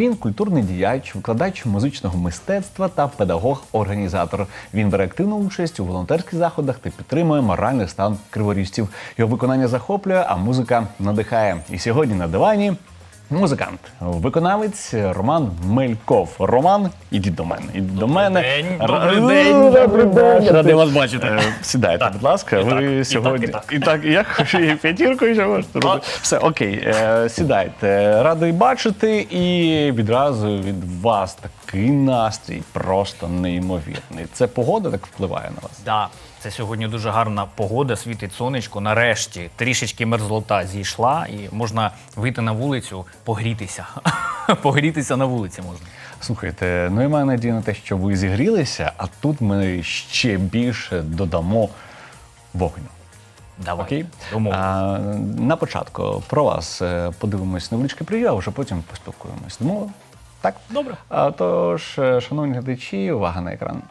Він культурний діяч, викладач музичного мистецтва та педагог-організатор. Він бере активну участь у волонтерських заходах та підтримує моральний стан криворіжців. Його виконання захоплює, а музика надихає. І сьогодні на дивані музикант, виконавець Роман Мельков. Роман, ідіть до мене. Ідіть до мене. добрий день, Добрий день. Радий вас бачити. Е, Сідайте, будь ласка. і так, Ви і сьогодні так, і і так, і я хочу і п'ятіркою ще можете робити. Все окей, е, сідайте. Радий бачити, і відразу від вас такий настрій просто неймовірний. Це погода так впливає на вас. Да, це сьогодні дуже гарна погода, світить сонечко. Нарешті трішечки мерзлота зійшла, і можна вийти на вулицю, погрітися. погрітися на вулиці можна. Слухайте, ну і маю надію на те, що ви зігрілися, а тут ми ще більше додамо вогню. Давай. Окей? А, на початку про вас е, подивимось невеличке прев'ю, а вже потім поспілкуємось. Тому так? Добре. А, тож, е, шановні глядачі, увага на екран.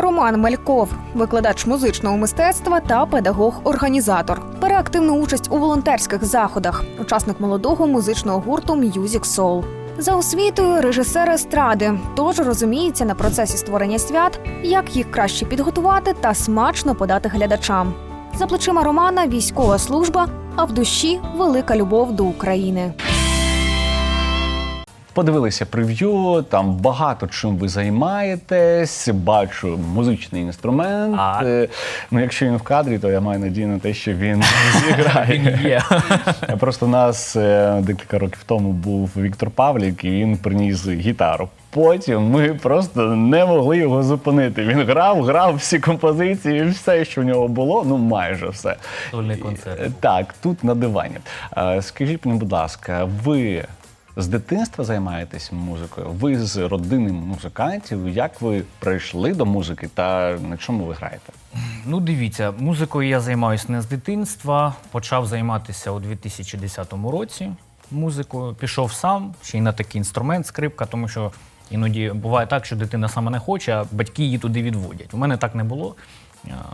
Роман Мальков, викладач музичного мистецтва та педагог-організатор. Бере активну участь у волонтерських заходах, учасник молодого музичного гурту Music Soul. За освітою режисер естради, тож розуміється на процесі створення свят, як їх краще підготувати та смачно подати глядачам. За плечима Романа військова служба, а в душі велика любов до України. Подивилися прев'ю, там багато чим ви займаєтесь. Бачу музичний інструмент. Так. Е, Ну, якщо він в кадрі, то я маю надію на те, що він зіграє. Він є. Просто у нас е, декілька років тому був Віктор Павлік, і він приніс гітару. Потім ми просто не могли його зупинити. Він грав, грав всі композиції, все, що в нього було, ну майже все. Сольний концерт. Е, Так, тут на дивані. Е, Скажіть мені, будь ласка, ви з дитинства займаєтесь музикою? Ви з родини музикантів? Як ви прийшли до музики та на чому ви граєте? Ну, дивіться, музикою я займаюся не з дитинства. Почав займатися у 2010 році музикою. Пішов сам, ще й на такий інструмент, скрипка, тому що іноді буває так, що дитина сама не хоче, а батьки її туди відводять. У мене так не було. Я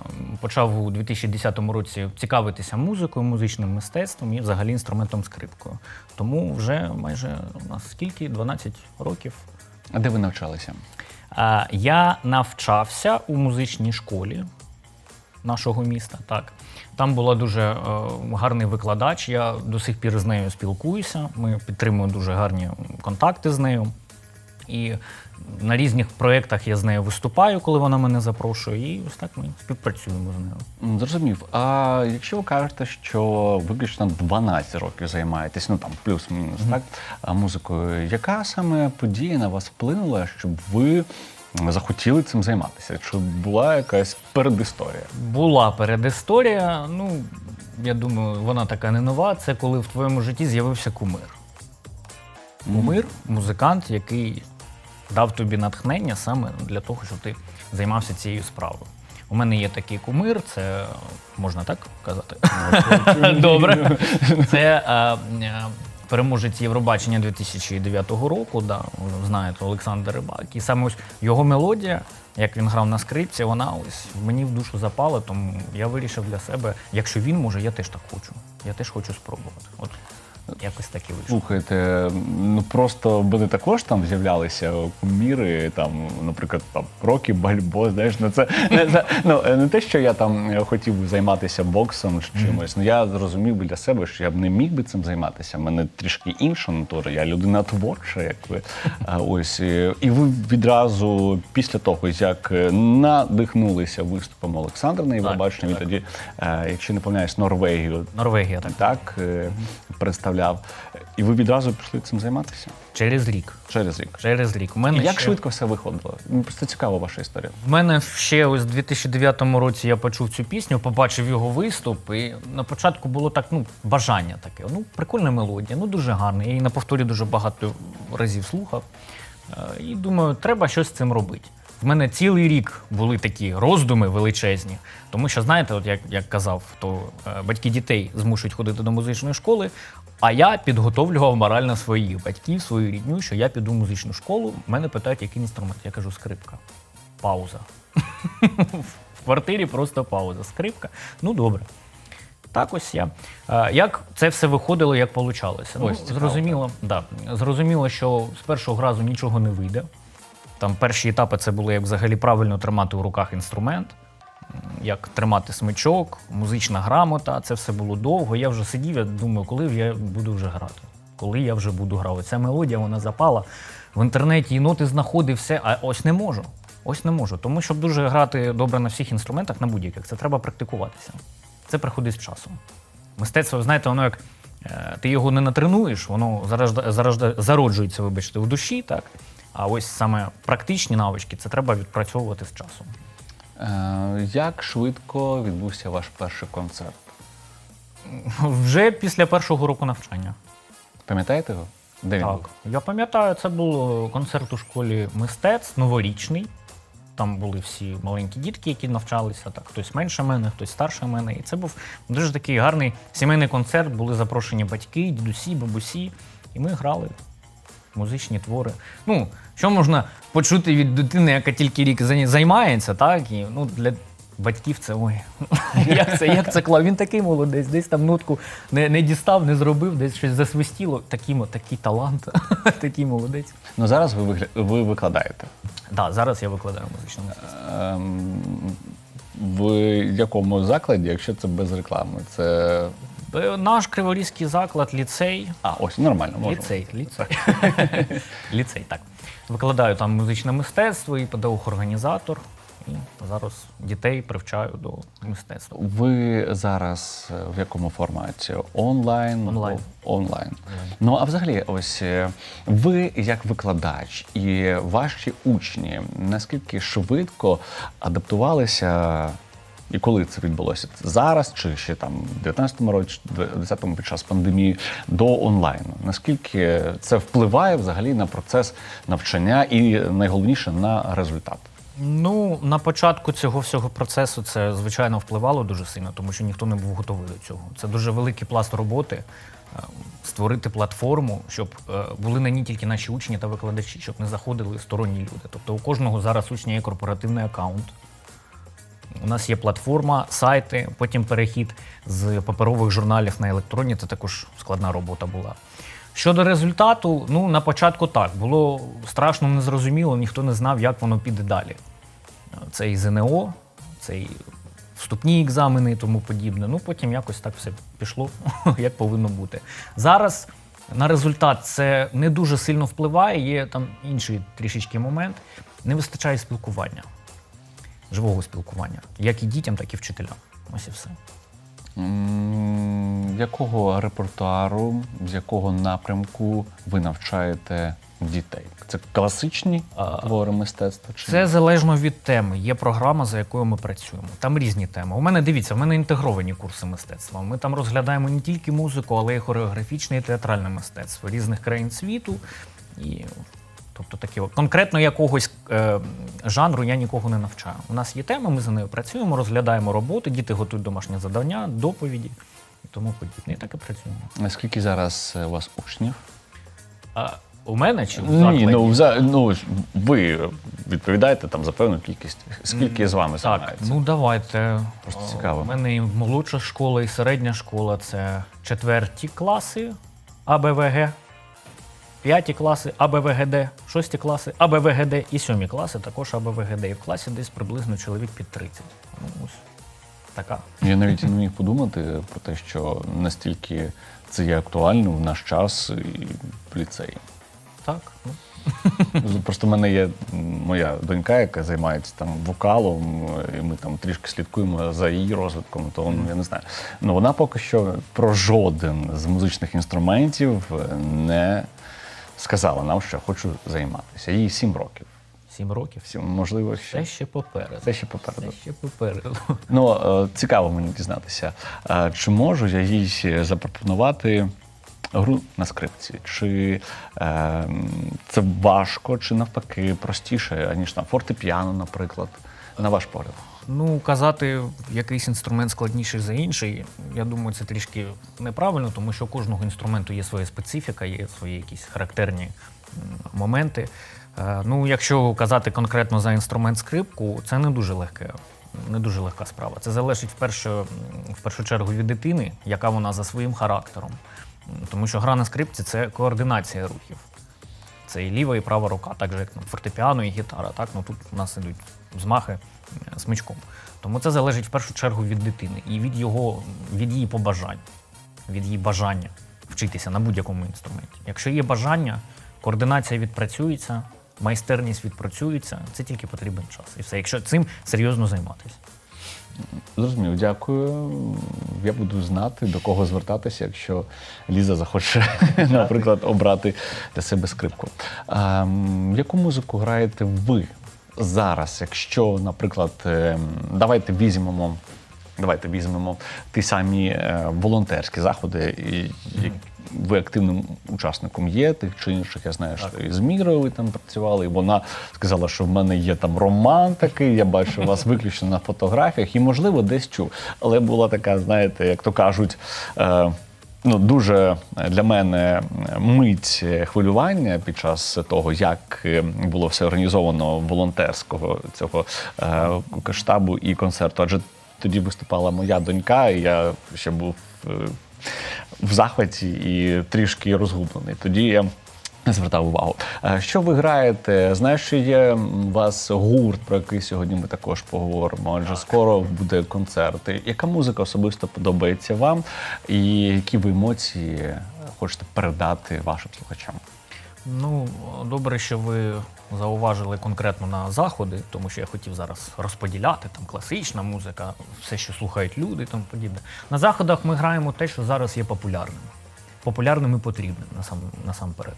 Почав у 2010 році цікавитися музикою, музичним мистецтвом і взагалі інструментом скрипкою. Тому вже майже у нас скільки? 12 років А де ви навчалися? Я навчався у музичній школі нашого міста. Так. Там була дуже е, гарний викладач. Я до сих пір з нею спілкуюся. Ми підтримуємо дуже гарні контакти з нею. І на різних проєктах я з нею виступаю, коли вона мене запрошує. І ось так ми співпрацюємо з нею. М, Зрозумів. А якщо ви кажете, що виключно 12 років займаєтесь, ну там плюс-мінус, так, а музикою, яка саме подія на вас вплинула, щоб ви захотіли цим займатися? Чи була якась передісторія? Була передісторія. Ну, я думаю, вона така не нова. Це коли в твоєму житті з'явився кумир. Кумир, музикант, який дав тобі натхнення саме для того, щоб ти займався цією справою. У мене є такий кумир, це можна так казати? Добре. Це е, е, переможець Євробачення 2009 року, да, знаєте, Олександр Рибак. І саме ось його мелодія, як він грав на скрипці, вона ось мені в душу запала, тому я вирішив для себе, якщо він може, я теж так хочу. Я теж хочу спробувати. От якось так і вийшло. Слухайте, ну просто в мене також там з'являлися куміри, там, наприклад, там Рокі Бальбо, знаєш, ну це не, це, ну, не те, що я там хотів займатися боксом чи чимось. Ну я зрозумів би для себе, що я б не міг би цим займатися. У мене трішки інша натура, я людина творча, як ви. А, Ось і ви відразу після того, як е, надихнулися виступом Олександра на Євробаченні, тоді, е, якщо не помиляюсь, Норвегію Норвегія так. так е, представляв. І ви відразу пішли цим займатися Через рік. через рік. Через рік. У мене І як ще... швидко все виходило? Мені просто цікава ваша історія. В мене ще ось у 2009 році я почув цю пісню, побачив його виступ, і на початку було так, ну, бажання таке. Ну, прикольна мелодія, ну дуже гарна. Я її на повторі дуже багато разів слухав. Е, І думаю, треба щось з цим робити. В мене цілий рік були такі роздуми величезні, тому що, знаєте, от як, як казав, то е, батьки дітей змушують ходити до музичної школи, а я підготовлював морально своїх батьків, свою рідню, що я піду в музичну школу. Мене питають, який інструмент. Я кажу, скрипка. Пауза. В квартирі просто пауза. Скрипка. Ну добре. Так ось я. Е, Як це все виходило, як получалося? Ну, Ось, цікаво, зрозуміло, да. зрозуміло, що з першого разу нічого не вийде. Там перші етапи це були як взагалі правильно тримати у руках інструмент, як тримати смичок, музична грамота. Це все було довго. Я вже сидів, я думаю, коли я буду вже грати. Коли я вже буду грати. Ця мелодія вона запала в інтернеті, і ноти знаходив все, а ось не можу. Ось не можу. Тому щоб дуже грати добре на всіх інструментах, на будь-яких, це треба практикуватися. Це приходить з часом. Мистецтво, знаєте, воно як е, ти його не натренуєш, воно заражда, заражда, зароджується, вибачте, у душі, так. А ось саме практичні навички це треба відпрацьовувати з часом. Е, як швидко відбувся ваш перший концерт? Вже після першого року навчання. Пам'ятаєте його? Де він був? Так, я пам'ятаю, це був концерт у школі мистецтв, новорічний. Там були всі маленькі дітки, які навчалися. Так, хтось менше мене, хтось старше мене. І це був дуже такий гарний сімейний концерт. Були запрошені батьки, дідусі, бабусі, і ми грали музичні твори. Ну, що можна почути від дитини, яка тільки рік займається, так? І ну, для батьків це ой. як це, як це клав? Він такий молодець, десь там нотку не, не дістав, не зробив, десь щось засвистіло. Такий, такий талант, такий молодець. Ну зараз ви, вигля... ви викладаєте. Так, зараз я викладаю музичну мистецтво. Ем, в якому закладі, якщо це без реклами? Це. Е, Наш криворізький заклад, ліцей. А, ось нормально, можна. Ліцей, ліцей. ліцей, так. Викладаю там музичне мистецтво і педагог-організатор. І зараз дітей привчаю до мистецтва. Ви зараз е, в якому форматі? Онлайн? Онлайн. Онлайн. Ну а взагалі, ось е, ви як викладач і ваші учні, наскільки швидко адаптувалися, і коли це відбулося? Зараз чи ще там в 19-му році, чи 20-му під час пандемії до онлайну? Наскільки це впливає взагалі на процес навчання і найголовніше на результат? Ну, на початку цього всього процесу це звичайно впливало дуже сильно, тому що ніхто не був готовий до цього. Це дуже великий пласт роботи. е, Створити платформу, щоб е, були на ній тільки наші учні та викладачі, щоб не заходили сторонні люди. Тобто у кожного зараз учня є корпоративний аккаунт. У нас є платформа, сайти, потім перехід з паперових журналів на електронні. Це також складна робота була. Щодо результату, ну на початку так було страшно незрозуміло, ніхто не знав, як воно піде далі. Це і ЗНО, це і вступні екзамени і тому подібне. Ну потім якось так все пішло, як повинно бути. Зараз на результат це не дуже сильно впливає. Є там інший трішечки момент. Не вистачає спілкування, живого спілкування, як і дітям, так і вчителям. Ось і все. М, Якого репертуару, з якого напрямку ви навчаєте дітей? Це класичні А, твори мистецтва? Чи Це ні? залежно від теми. Є програма, за якою ми працюємо. Там різні теми. У мене дивіться, у мене інтегровані курси мистецтва. Ми там розглядаємо не тільки музику, але й хореографічне і театральне мистецтво різних країн світу. І, тобто такі от. конкретно якогось е, жанру я нікого не навчаю. У нас є тема, ми за нею працюємо, розглядаємо роботи, діти готують домашні завдання, доповіді і тому подібне. І так і працюємо. Наскільки зараз е, у вас учнів? А у мене чи в Ні, закладі? ну, вза- ну ви відповідаєте там за певну кількість. Скільки з вами Так, займається? ну давайте. Просто цікаво. У мене і молодша школа, і середня школа це четверті класи АБВГ, п'яті класи АБВГД, шості класи АБВГД і сьомі класи також АБВГД. І в класі десь приблизно чоловік під 30. Ну, ось така. Я навіть не міг подумати про те, що настільки це є актуально в наш час і в ліцеї. Так, ну. Просто в мене є моя донька, яка займається там вокалом, і ми там трішки слідкуємо за її розвитком, то ну, я не знаю. Ну вона поки що про жоден з музичних інструментів не сказала нам, що хочу займатися. Їй сім років. Сім років. Сім, можливо, Це ще. ще попереду. Це ще попереду. Це ще попереду. Ну, е, цікаво мені дізнатися, е, чи можу я їй запропонувати гру на скрипці? Чи е, це важко, чи навпаки простіше, аніж на фортепіано, наприклад, на ваш погляд? Ну, казати якийсь інструмент складніший за інший, я думаю, це трішки неправильно, тому що у кожного інструменту є своя специфіка, є свої якісь характерні моменти. Е, Ну, якщо казати конкретно за інструмент скрипку, це не дуже легке не дуже легка справа. Це залежить в першу, в першу чергу від дитини, яка вона за своїм характером. Тому що гра на скрипці це координація рухів. Це і ліва, і права рука, так же як на фортепіано і гітара. Так? Ну, тут у нас ідуть взмахи е, смичком. Тому це залежить в першу чергу від дитини і від, його, від її побажань, від її бажання вчитися на будь-якому інструменті. Якщо є бажання, координація відпрацюється, майстерність відпрацюється, це тільки потрібен час. І все, якщо цим серйозно займатися. Зрозумів, дякую. Я буду знати, до кого звертатися, якщо Ліза захоче, наприклад, обрати для себе скрипку. А, яку музику граєте ви зараз? Якщо, наприклад, ем, давайте візьмемо. Давайте візьмемо ті самі е, волонтерські заходи. Ви активним учасником є тих чи інших. Я знаю, що і з Мірою ви там працювали. І вона сказала, що в мене є там роман такий. Я бачу вас виключно на фотографіях, і можливо десь чув. Але була така, знаєте, як то кажуть. Е, Ну, дуже для мене мить хвилювання під час того, як е, було все організовано волонтерського цього е, штабу і концерту. Адже тоді виступала моя донька, і я ще був е, в захваті і трішки розгублений. Тоді я звертав увагу. Е, Що ви граєте? Знаю, що є у вас гурт, про який сьогодні ми також поговоримо. Адже скоро буде концерт. Яка музика особисто подобається вам, і які ви емоції хочете передати вашим слухачам? Ну, добре, що ви зауважили конкретно на заходи, тому що я хотів зараз розподіляти там класична музика, все, що слухають люди, і тому подібне. На заходах ми граємо те, що зараз є популярним. Популярним і потрібним насам, насамперед.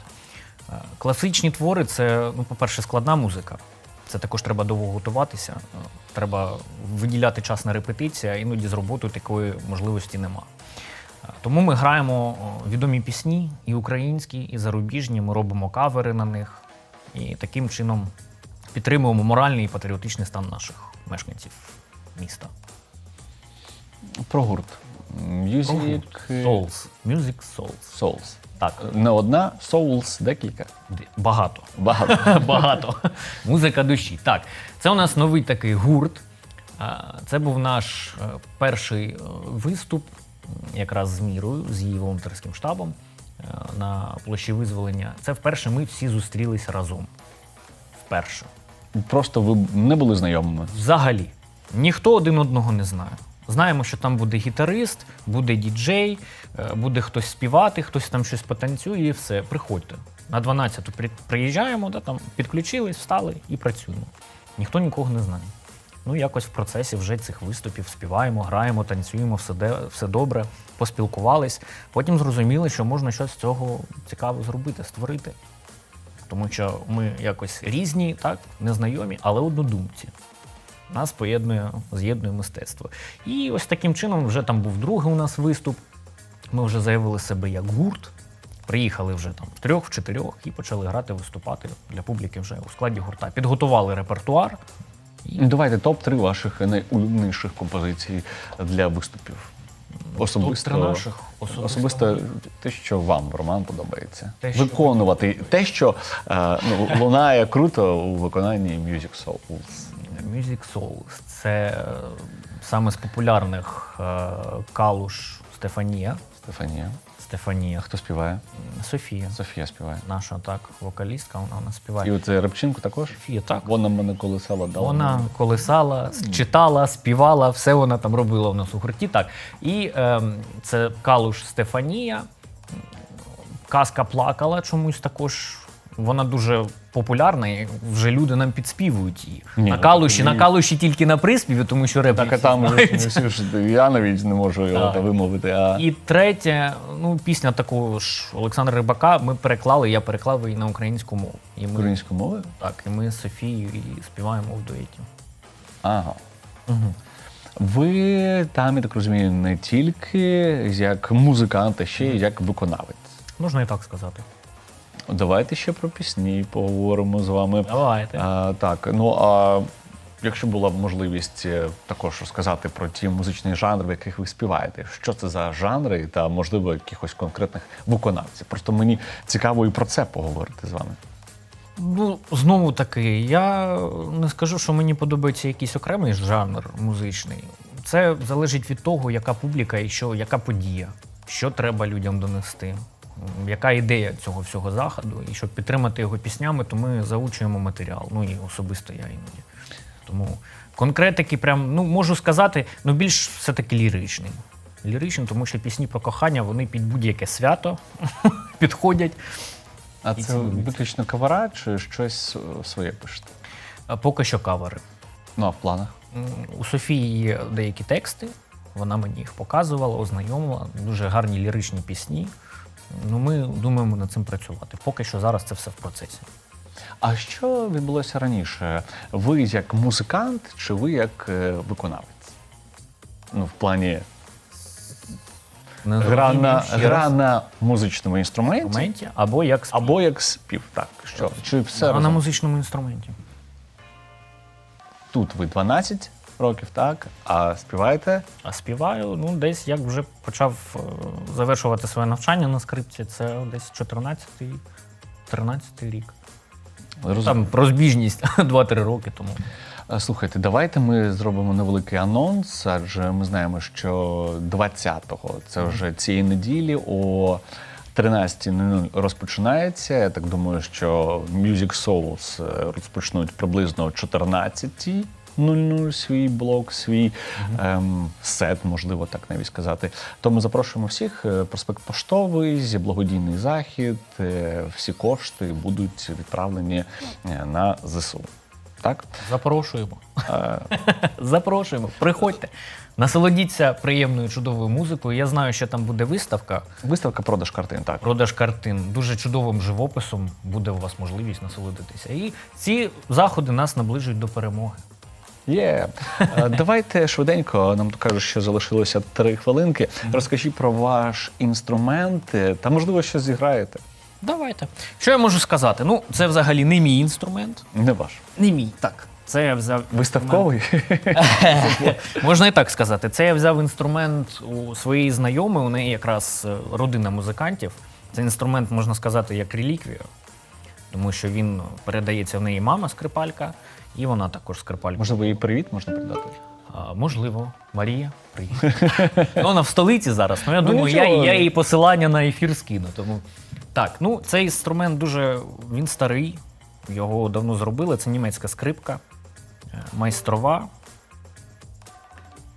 Е, Класичні твори це, ну, по-перше, складна музика. Це також треба довго готуватися. е, Треба виділяти час на репетиції, а іноді з роботою такої можливості нема. Тому ми граємо відомі пісні, і українські, і зарубіжні. Ми робимо кавери на них. І таким чином підтримуємо моральний і патріотичний стан наших мешканців міста. Про гурт. Music Souls. Music Souls. Souls. Так, Не одна, Souls декілька. багато. Багато. Багато. Музика душі. Так, це у нас новий такий гурт. Це був наш е, перший е, виступ якраз з мірою, з її волонтерським штабом е, на площі визволення. Це вперше ми всі зустрілися разом. Вперше. Просто ви не були знайомими. Взагалі, ніхто один одного не знає. Знаємо, що там буде гітарист, буде діджей, е, буде хтось співати, хтось там щось потанцює, і все. Приходьте. На 12-ту приїжджаємо, да, там, підключились, встали і працюємо. Ніхто нікого не знає. Ну, якось в процесі вже цих виступів співаємо, граємо, танцюємо, все, де, все добре, поспілкувались. Потім зрозуміли, що можна щось з цього цікаво зробити, створити. Тому що ми якось різні, так, незнайомі, але однодумці. Нас поєднує, з'єднує мистецтво. І ось таким чином вже там був другий у нас виступ. Ми вже заявили себе як гурт. Приїхали вже там в трьох, в чотирьох і почали грати, виступати для публіки вже у складі гурта. Підготували репертуар. Давайте топ-3 ваших найулюбленіших композицій для виступів. Особисто, наших особисто. особисто те, що вам, Роман, подобається. Те, що- Виконувати те, що е, ну, лунає круто у виконанні Music Souls. Music Souls. Це е, саме з популярних е, Калуш Стефанія. Стефанія. Стефанія. Хто співає? Софія. Софія співає. Наша так, вокалістка, вона вона співає. І оце Рибчинку також? Софія, так. Вона мене колесала дала. Вона колесала, читала, співала, все вона там робила у нас у гурті. Так. І ем, це Калуш Стефанія. Казка плакала чомусь також. Вона дуже популярна, і вже люди нам підспівують її. Ні, на калуші, ні. на калуші тільки на приспіві, тому що реп Так, а там всі ж- я навіть не можу його Так. та вимовити. А І третє, ну, пісня такого ж Олександра Рибака ми переклали, я переклав її на українську мову. І ми, українською мовою? так, і ми з Софією і співаємо в дуеті. Ага. Ви там, я так розумію, не тільки як музикант, а ще й як виконавець. Можна і так сказати. Давайте ще про пісні поговоримо з вами. Давайте. А, так, ну а якщо була б можливість е, також розказати про ті музичні жанри, в яких ви співаєте, що це за жанри та, можливо, якихось конкретних виконавців. Просто мені цікаво і про це поговорити з вами. Ну, знову таки, я не скажу, що мені подобається якийсь окремий жанр музичний. Це залежить від того, яка публіка і що, яка подія, що треба людям донести, яка ідея цього всього заходу. І щоб підтримати його піснями, то ми заучуємо матеріал. Ну і особисто я іноді. Тому конкретики, прям, ну можу сказати, ну більш все-таки ліричний. Ліричний, тому що пісні про кохання вони під будь-яке свято підходять. А це виключно кавара чи щось е, своє пишете? Поки що кавери. Ну, а в планах? У Софії є деякі тексти, вона мені їх показувала, ознайомила. Дуже гарні ліричні пісні. Ну, ми думаємо над цим працювати. Поки що зараз це все в процесі. А що відбулося раніше? Ви як музикант чи ви як е, виконавець? Ну, в плані Не гра зрозумів на, ще гра раз. на музичному інструменті інструменті або як спів. або як спів. Так, що? Чи все а на разом? музичному інструменті. тут ви 12 років, так? А співаєте? А співаю, ну, десь як вже почав е, завершувати своє навчання на скрипці, це десь 14-й, 13-й рік. Там розбіжність 2-3 роки тому. Е, Слухайте, давайте ми зробимо невеликий анонс, адже ми знаємо, що 20-го, це вже цієї неділі о 13.00 розпочинається. Я так думаю, що Music Souls е, розпочнуть приблизно о 14.00 свій блок, свій ем, сет, можливо, так навіть сказати. Тому запрошуємо всіх. Е, Проспект Поштовий, зі благодійний захід. е, Всі кошти будуть відправлені е, на ЗСУ. Так? Запрошуємо. Е, Запрошуємо. Приходьте. Насолодіться приємною чудовою музикою. Я знаю, що там буде виставка, Виставка продаж картин, так. продаж картин, дуже чудовим живописом. Буде у вас можливість насолодитися. І ці заходи нас наближують до перемоги. Є. Е, Давайте швиденько, нам кажуть, що залишилося три хвилинки. Розкажіть про ваш інструмент е, та, можливо, що зіграєте. Давайте. Що я можу сказати? Ну, це взагалі не мій інструмент. Не ваш. Не мій, так. Це я взяв Виставковий? Можна і так сказати. Це я взяв інструмент у своєї знайомої, у неї якраз е, родина музикантів. Це інструмент, можна сказати, як реліквія, тому що він передається в неї мама скрипалька, і вона також скрипалька. Можливо, їй привіт можна передати? А, можливо, Марія, привіт. Ну, Вона в столиці зараз. Ну я Ну, думаю, я, я їй посилання на ефір скину. Тому так, ну цей інструмент дуже він старий, його давно зробили. Це німецька скрипка, е, майстрова.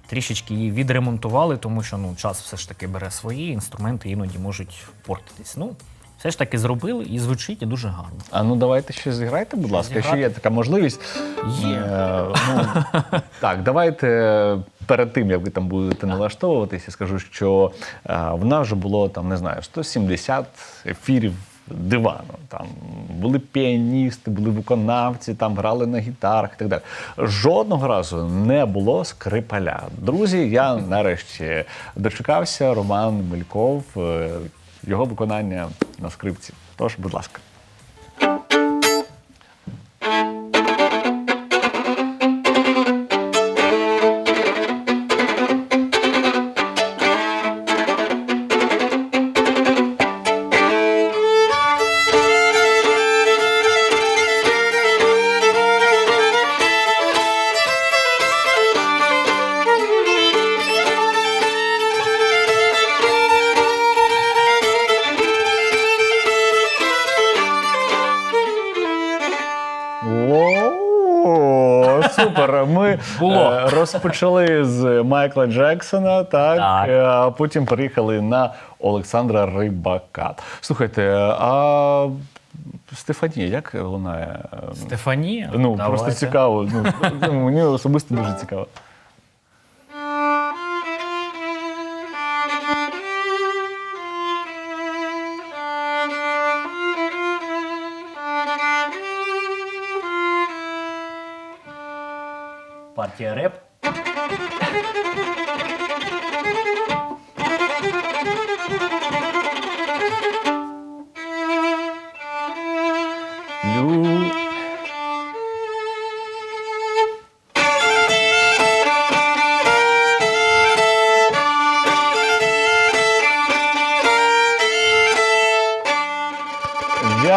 Трішечки її відремонтували, тому що ну, час все ж таки бере свої, інструменти іноді можуть портитись. Ну, все ж таки зробили і звучить і дуже гарно. А ну давайте ще зіграйте, будь ласка, якщо є така можливість. Є. Е, ну, так, давайте перед тим, як ви там будете налаштовуватися, я скажу, що е, в нас вже було там, не знаю, 170 ефірів дивану. Там були піаністи, були виконавці, там грали на гітарах і так далі. Жодного разу не було скрипаля. Друзі, я нарешті дочекався Роман Мельков, е, його виконання на скрипці. Тож, будь ласка. Розпочали з Майкла Джексона, так, Так. е, а потім переїхали на Олександра Рибака. Слухайте, а Стефанія, як лунає? Стефанія? Ну, давайте. просто цікаво. Ну, ну, мені особисто дуже цікаво. Партія реп.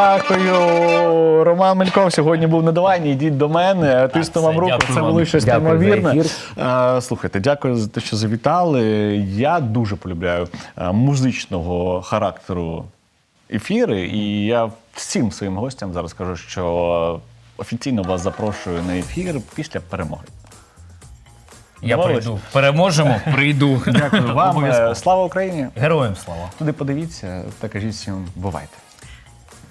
Дякую. Роман Мельков сьогодні був на дивані. Йдіть до мене, тисну вам руку. дякую Це було щось неймовірне. Е, Слухайте, дякую за те, що завітали. Я дуже полюбляю е, музичного характеру ефіри, і я всім своїм гостям зараз кажу, що офіційно вас запрошую на ефір після перемоги. Я Домовились? прийду. Переможемо, прийду. Дякую вам. Слава Україні! Героям слава. Туди подивіться та кажіть всім бувайте.